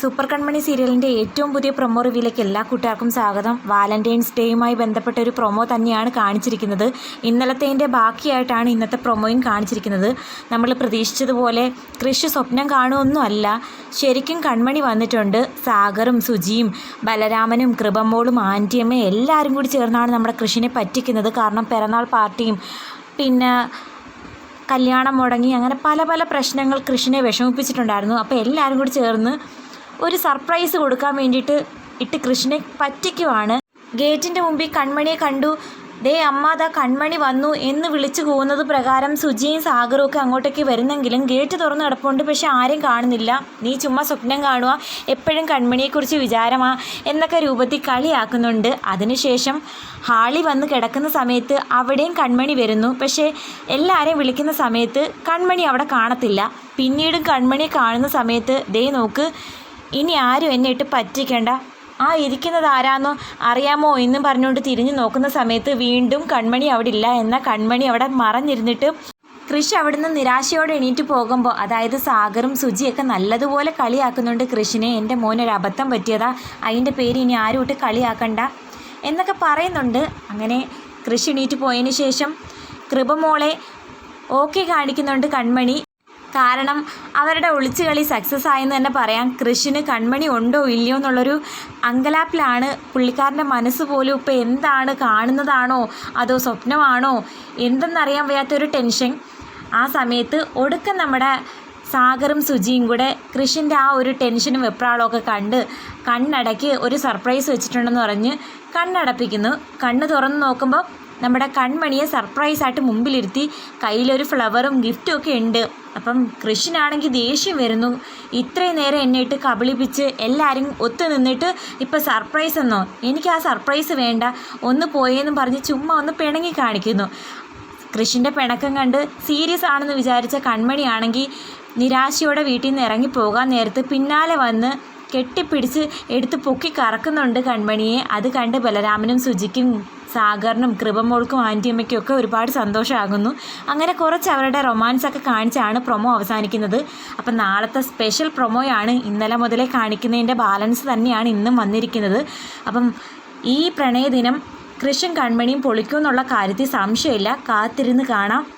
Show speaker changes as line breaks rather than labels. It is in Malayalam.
സൂപ്പർ കൺമണി സീരിയലിന്റെ ഏറ്റവും പുതിയ പ്രൊമോ റിവ്യൂലേക്ക് എല്ലാ കൂട്ടുകാർക്കും സ്വാഗതം. വാലന്റൈൻസ് ഡേയുമായി ബന്ധപ്പെട്ട ഒരു പ്രൊമോ തന്നെയാണ് കാണിച്ചിരിക്കുന്നത്. ഇന്നലത്തേന്റെ ബാക്കിയായിട്ടാണ് ഇന്നത്തെ പ്രൊമോയും കാണിച്ചിരിക്കുന്നത്. നമ്മൾ പ്രതീക്ഷിച്ചതുപോലെ കൃഷ് സ്വപ്നം കാണുമൊന്നുമല്ല ശരിക്കും കൺമണി വന്നിട്ടുണ്ട്. സാഗറും സുജിയും ബലരാമനും കൃപമ്മോളും ആന്റിയമ്മയും എല്ലാവരും കൂടി ചേർന്നാണ് നമ്മുടെ കൃഷിനെ പറ്റിക്കുന്നത്. കാരണം പിറന്നാൾ പാർട്ടിയും പിന്നെ കല്യാണം മുടങ്ങി അങ്ങനെ പല പല പ്രശ്നങ്ങൾ കൃഷിനെ വിഷമിപ്പിച്ചിട്ടുണ്ടായിരുന്നു. അപ്പോൾ എല്ലാവരും കൂടി ചേർന്ന് ഒരു സർപ്രൈസ് കൊടുക്കാൻ വേണ്ടിയിട്ട് ഇട്ട് കൃഷ്ണനെ പറ്റിക്കുവാണ്. ഗേറ്റിന്റെ മുമ്പിൽ കൺമണിയെ കണ്ടു. ദേ അമ്മ കൺമണി വന്നു എന്ന് വിളിച്ചു പോകുന്നത് പ്രകാരം സുജിയും സാഗറും ഒക്കെ അങ്ങോട്ടേക്ക് വരുന്നെങ്കിലും ഗേറ്റ് തുറന്ന് കിടപ്പുണ്ട് പക്ഷെ ആരും കാണുന്നില്ല. നീ ചുമ്മാ സ്വപ്നം കാണുക എപ്പോഴും കൺമണിയെക്കുറിച്ച് വിചാരമാ എന്നൊക്കെ രൂപത്തിൽ കളിയാക്കുന്നുണ്ട്. അതിനുശേഷം ഹാളി വന്ന് കിടക്കുന്ന സമയത്ത് അവിടെയും കൺമണി വരുന്നു. പക്ഷേ എല്ലാവരെയും വിളിക്കുന്ന സമയത്ത് കൺമണി അവിടെ കാണത്തില്ല. പിന്നീടും കൺമണിയെ കാണുന്ന സമയത്ത് ദേ നോക്ക്. ഇനി ആരും എന്നെ ഇട്ട് പറ്റിക്കേണ്ട. ആ ഇരിക്കുന്നത് ആരാന്നോ അറിയാമോ എന്നും പറഞ്ഞുകൊണ്ട് തിരിഞ്ഞു നോക്കുന്ന സമയത്ത് വീണ്ടും കൺമണി അവിടെ ഇല്ല എന്ന കൺമണി അവിടെ മറഞ്ഞിരുന്നിട്ട് കൃഷി അവിടുന്ന് നിരാശയോടെ എണീറ്റ് പോകുമ്പോൾ അതായത് സാഗറും സുജിയൊക്കെ നല്ലതുപോലെ കളിയാക്കുന്നുണ്ട് കൃഷിനെ. എന്റെ മോനൊരു അബദ്ധം പറ്റിയതാ. അതിന്റെ പേര് ഇനി ആരും ഇട്ട് കളിയാക്കണ്ട എന്നൊക്കെ പറയുന്നുണ്ട്. അങ്ങനെ കൃഷി എണീറ്റ് പോയതിന് ശേഷം കൃപമോളെ ഓക്കെ കാണിക്കുന്നുണ്ട് കൺമണി. കാരണം അവരുടെ ഒളിച്ചുകളി സക്സസ് ആയെന്ന് തന്നെ പറയാം. കൃഷിന് കൺമണി ഉണ്ടോ ഇല്ലയോ എന്നുള്ളൊരു അങ്കലാപ്പിലാണ് പുള്ളിക്കാരന്റെ മനസ്സ് പോലും ഇപ്പോൾ എന്താണ് കാണുന്നതാണോ? അതോ സ്വപ്നമാണോ? എന്തെന്നറിയാൻ വയ്യാത്തൊരു ടെൻഷൻ ആ സമയത്ത് ഒടുക്കം നമ്മുടെ സാഗറും സുജിയും കൂടെ കൃഷിന്റെ ആ ഒരു ടെൻഷനും വെപ്രാളമൊക്കെ കണ്ട് കണ്ണടയ്ക്ക് ഒരു സർപ്രൈസ് വെച്ചിട്ടുണ്ടെന്ന് പറഞ്ഞ് കണ്ണടപ്പിക്കുന്നു. കണ്ണ് തുറന്ന് നോക്കുമ്പോൾ നമ്മുടെ കൺമണിയെ സർപ്രൈസായിട്ട് മുമ്പിലിരുത്തി. കയ്യിലൊരു ഫ്ലവറും ഗിഫ്റ്റും ഒക്കെ ഉണ്ട്. അപ്പം കൃഷിനാണെങ്കിൽ ദേഷ്യം വരുന്നു. ഇത്രയും നേരം എന്നെ ഇട്ട് കബളിപ്പിച്ച് എല്ലാവരും ഒത്തു നിന്നിട്ട് ഇപ്പം സർപ്രൈസ് എന്നോ? എനിക്ക് ആ സർപ്രൈസ് വേണ്ട. ഒന്ന് പോയെന്നും പറഞ്ഞ് ചുമ്മാ ഒന്ന് പിണങ്ങി കാണിക്കുന്നു. കൃഷിന്റെ പിണക്കം കണ്ട് സീരിയസ് ആണെന്ന് വിചാരിച്ച കൺമണിയാണെങ്കിൽ നിരാശയോടെ വീട്ടിൽ നിന്ന് ഇറങ്ങി പോകാൻ നേരത്ത് പിന്നാലെ വന്ന് കെട്ടിപ്പിടിച്ച് എടുത്ത് പൊക്കി കറക്കുന്നുണ്ട് കൺമണിയെ. അത് കണ്ട് ബലരാമനും സുജിക്കും സാഗറിനും കൃപമോൾക്കും ആന്റിയമ്മയ്ക്കും ഒക്കെ ഒരുപാട് സന്തോഷമാകുന്നു. അങ്ങനെ കുറച്ച് അവരുടെ റൊമാൻസ് ഒക്കെ കാണിച്ചാണ് പ്രൊമോ അവസാനിക്കുന്നത്. അപ്പം നാളത്തെ സ്പെഷ്യൽ പ്രൊമോയാണ് ഇന്നലെ മുതലേ കാണിക്കുന്നതിന്റെ ബാലൻസ് തന്നെയാണ് ഇന്നും വന്നിരിക്കുന്നത്. അപ്പം ഈ പ്രണയദിനം കൃഷ്ണൻ കൺമണിയും പൊളിക്കുമെന്നുള്ള കാര്യത്തിൽ സംശയമില്ല. കാത്തിരുന്ന് കാണാം.